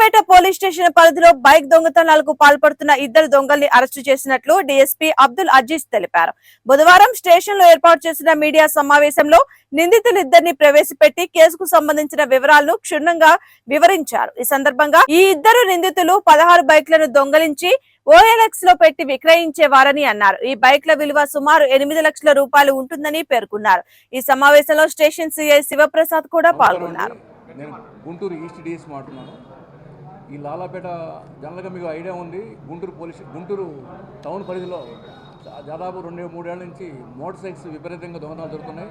Kothapeta police station పరిధిలో bike దొంగతనాలకు పాల్పడుతున్న ఇద్దరు దొంగల్ని అరెస్టు చేసినట్లు డీఎస్పీ అబ్దుల్ అజీజ్ తెలిపారు. బుధవారం స్టేషన్లో ఏర్పాటు చేసిన మీడియా సమావేశంలో నిందితులు ఇద్దరిని ప్రవేశపెట్టి కేసుకు సంబంధించిన వివరాలను క్షుణ్ణంగా వివరించారు. ఈ సందర్భంగా ఈ ఇద్దరు నిందితులు పదహారు బైక్లను దొంగలించి ఓఎల్ఎక్స్లో పెట్టి విక్రయించేవారని అన్నారు. ఈ బైక్ల విలువ సుమారు ఎనిమిది లక్షల రూపాయలు ఉంటుందని పేర్కొన్నారు. ఈ సమావేశంలో స్టేషన్ సిఐ శివప్రసాద్ కూడా పాల్గొన్నారు. నేను గుంటూరు ఈస్ట్ డిఎస్ మాట్లాడుతున్నాను ఈ లాలాపేట జనరల్గా మీకు ఐడియా ఉంది. గుంటూరు పోలీస్ గుంటూరు టౌన్ పరిధిలో దాదాపు రెండు మూడేళ్ళ నుంచి మోటార్ సైకిల్స్ విపరీతంగా దొంగతనాలు జరుగుతున్నాయి.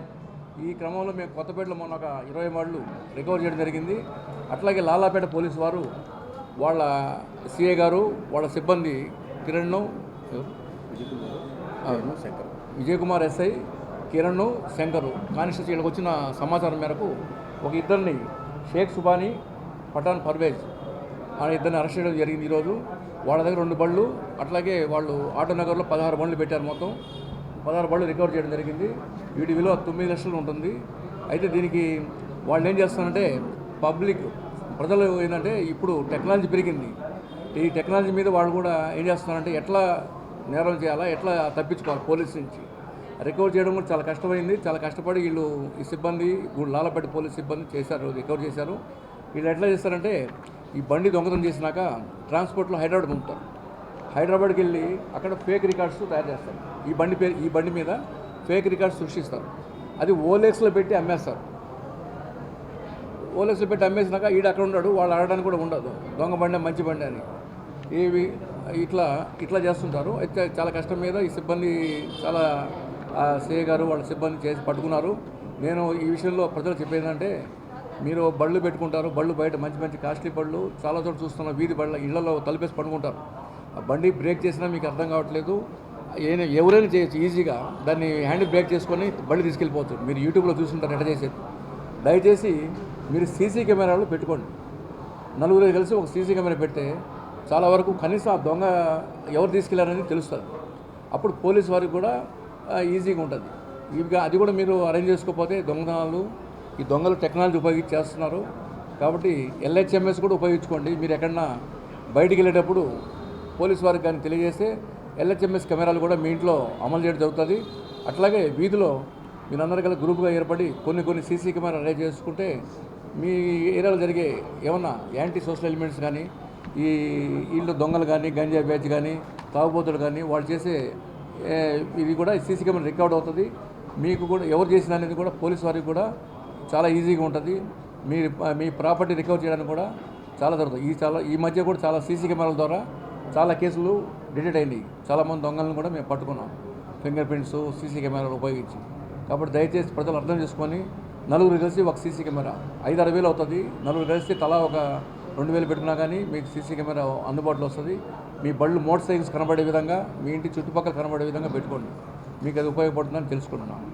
ఈ క్రమంలో మేము కొత్తపేటలో మొన్న ఒక ఇరవై వాళ్ళు రికవర్ చేయడం జరిగింది. అట్లాగే లాలాపేట పోలీసు వారు వాళ్ళ సిఏ గారు వాళ్ళ సిబ్బంది కిరణ్ శంకర్. విజయ్ కుమార్ ఎస్ఐ కిరణ్ శంకర్ కానిస్టేబుల్ వీళ్ళకి వచ్చిన సమాచారం మేరకు ఒక ఇద్దరిని షేక్ సుబానీ పఠాన్ పర్వేజ్ ఆ ఇద్దరిని అరెస్ట్ చేయడం జరిగింది ఈరోజు. వాళ్ళ దగ్గర రెండు బళ్ళు అట్లాగే వాళ్ళు ఆటో నగర్లో పదహారు బండ్లు పెట్టారు మొత్తం. పదహారు బళ్ళు రికవర్ చేయడం జరిగింది. వీటి విలువ తొమ్మిది లక్షలు ఉంటుంది. అయితే దీనికి వాళ్ళు ఏం చేస్తారంటే పబ్లిక్ ప్రజలు ఏంటంటే ఇప్పుడు టెక్నాలజీ పెరిగింది. ఈ టెక్నాలజీ మీద వాళ్ళు కూడా ఏం చేస్తున్నారంటే ఎట్లా నేరం చేయాలా ఎట్లా తప్పించుకోవాలి పోలీస్ నుంచి. రికవర్ చేయడం కూడా చాలా కష్టమైంది. చాలా కష్టపడి వీళ్ళు ఈ సిబ్బంది గు- లాలపేట పోలీస్ సిబ్బంది చేశారు రికవర్ చేశారు. వీళ్ళు ఎట్లా చేస్తారంటే ఈ బండి దొంగతనం చేసినాక ట్రాన్స్పోర్ట్లో హైదరాబాద్ పంపుతారు. హైదరాబాద్కి వెళ్ళి అక్కడ ఫేక్ రికార్డ్స్ తయారు చేస్తారు. ఈ బండి పేరు ఈ బండి మీద ఫేక్ రికార్డ్స్ సృష్టిస్తారు. అది ఓలెక్స్లో పెట్టి అమ్మేస్తారు. ఓలెక్స్లో పెట్టి అమ్మేసినాక ఈడ అక్కడ ఉన్నాడు వాళ్ళు ఆడడానికి కూడా ఉండదు. దొంగ బండి మంచి బండి అని. ఇవి ఇట్లా ఇట్లా చేస్తుంటారు. అయితే చాలా కష్టం మీద ఈ సిబ్బంది చాలా సిఏ గారు వాళ్ళ సిబ్బంది చేసి పట్టుకున్నారు. నేను ఈ విషయంలో ప్రజలు చెప్పేది మీరు బళ్ళు పెట్టుకుంటారు బళ్ళు బయట మంచి మంచి కాస్ట్లీ బళ్ళు చాలా చోట్ల చూస్తున్న వీధి బళ్ళ ఇళ్ళలో తలిపేసి పడుకుంటారు. ఆ బండి బ్రేక్ చేసినా మీకు అర్థం కావట్లేదు. ఏమైనా ఎవరైనా చేయొచ్చు ఈజీగా. దాన్ని హ్యాండిల్ బ్రేక్ చేసుకొని బళ్ళు తీసుకెళ్ళిపోవచ్చు. మీరు యూట్యూబ్లో చూసుకుంటారు ఎట్లా చేసేది. దయచేసి మీరు సీసీ కెమెరాలు పెట్టుకోండి. నలుగురు కలిసి ఒక సీసీ కెమెరా పెడితే చాలా వరకు కనీసం ఆ దొంగ ఎవరు తీసుకెళ్ళారనేది తెలుస్తుంది. అప్పుడు పోలీస్ వారికి కూడా ఈజీగా ఉంటుంది. ఇవి అది కూడా మీరు అరేంజ్ చేసుకోకపోతే దొంగతనాలు ఈ దొంగలు టెక్నాలజీ ఉపయోగించి చేస్తున్నారు కాబట్టి ఎల్హెచ్ఎంఎస్ కూడా ఉపయోగించుకోండి. మీరు ఎక్కడన్నా బయటికి వెళ్ళేటప్పుడు పోలీస్ వారికి కానీ తెలియజేస్తే ఎల్హెచ్ఎంఎస్ కెమెరాలు కూడా మీ ఇంట్లో అమలు చేయడం జరుగుతుంది. అట్లాగే వీధిలో మీరందరూ కలిసి గ్రూప్గా ఏర్పడి కొన్ని కొన్ని సీసీ కెమెరా అరేంజ్ చేసుకుంటే మీ ఏరియాలో జరిగే ఏమన్నా యాంటీ సోషల్ ఎలిమెంట్స్ కానీ ఈ వీళ్ళు దొంగలు కానీ గంజా బ్యాచ్ కానీ తాగుబోతులు కానీ వాళ్ళు చేసే ఇది కూడా సీసీ కెమెరా రికార్డ్ అవుతుంది. మీకు కూడా ఎవరు చేసిన అనేది కూడా పోలీస్ వారికి కూడా చాలా ఈజీగా ఉంటుంది. మీ మీ ప్రాపర్టీ రికవర్ చేయడానికి కూడా చాలా జరుగుతుంది ఈ చాలా ఈ మధ్య కూడా చాలా సీసీ కెమెరాల ద్వారా చాలా కేసులు డిటెక్ట్ అయినాయి. చాలామంది దొంగలను కూడా మేము పట్టుకున్నాం. ఫింగర్ ప్రింట్స్ సీసీ కెమెరాలు ఉపయోగించి. కాబట్టి దయచేసి ప్రజలు అర్థం చేసుకొని నలుగురు కలిసి ఒక సీసీ కెమెరా. ఐదు ఆరు వేలు అవుతుంది. నలుగురు కలిసి తలా ఒక రెండు వేలు పెట్టుకున్నా కానీ మీకు సీసీ కెమెరా అందుబాటులో వస్తుంది. మీ బళ్ళు మోటార్ సైకిల్స్ కనబడే విధంగా మీ ఇంటి చుట్టుపక్కల కనబడే విధంగా పెట్టుకోండి. మీకు అది ఉపయోగపడుతుందని తెలుసుకుంటున్నాను.